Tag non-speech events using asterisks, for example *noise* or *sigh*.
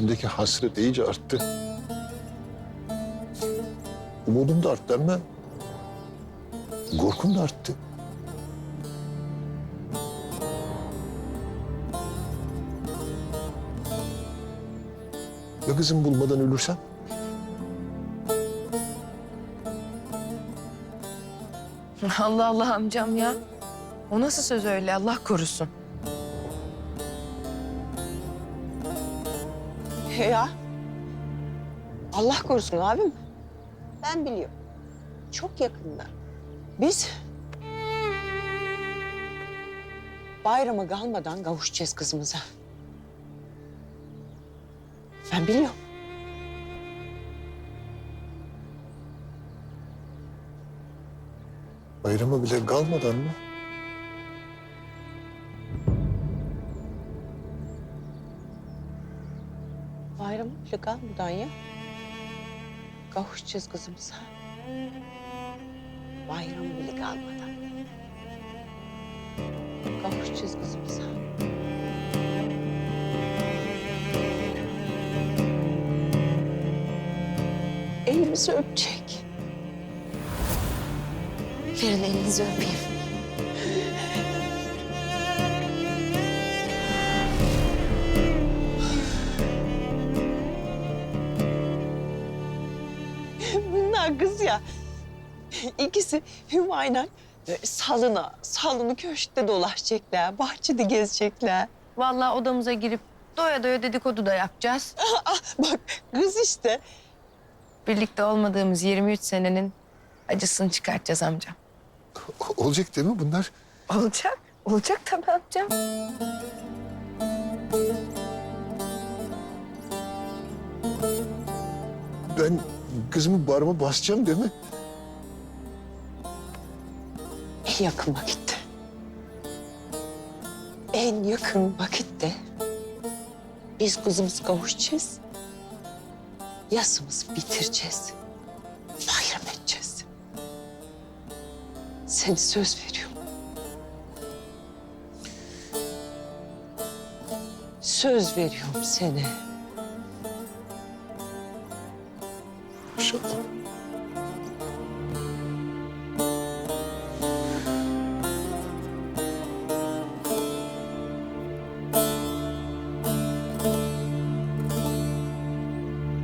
içimdeki hasret iyice arttı. Umudum da arttı ama korkum da arttı. Ya kızım bulmadan ölürsem? *laughs* Allah Allah amcam ya. O nasıl söz öyle Allah korusun. Ya. Allah korusun abim. Ben biliyorum. Çok yakında. Biz bayrama kalmadan kavuşacağız kızımıza. Ben biliyorum. Bayrama bile kalmadan mı? Bayrama bile kalmadan ya. Kavuşacağız kızımıza. Bayram bile kalmadan. Kavuşacağız kızımıza. Elimizi öpecek. Verin elinizi öpeyim. Bunlar kız ya. İkisi Hümayna e, salına, salını köşkte dolaşacaklar, bahçede gezecekler. Vallahi odamıza girip doya doya dedikodu da yapacağız. *laughs* Ah, bak kız işte. Birlikte olmadığımız 23 senenin acısını çıkartacağız amcam. Olacak değil mi bunlar? Olacak. Olacak tabii amcam. Ben kızımı bağrıma basacağım değil mi? En yakın vakitte. En yakın vakitte biz kızımızı kavuşacağız. Yasımızı bitireceğiz. Bayram edeceğiz. Seni söz veriyorum. Söz veriyorum seni. konuşalım.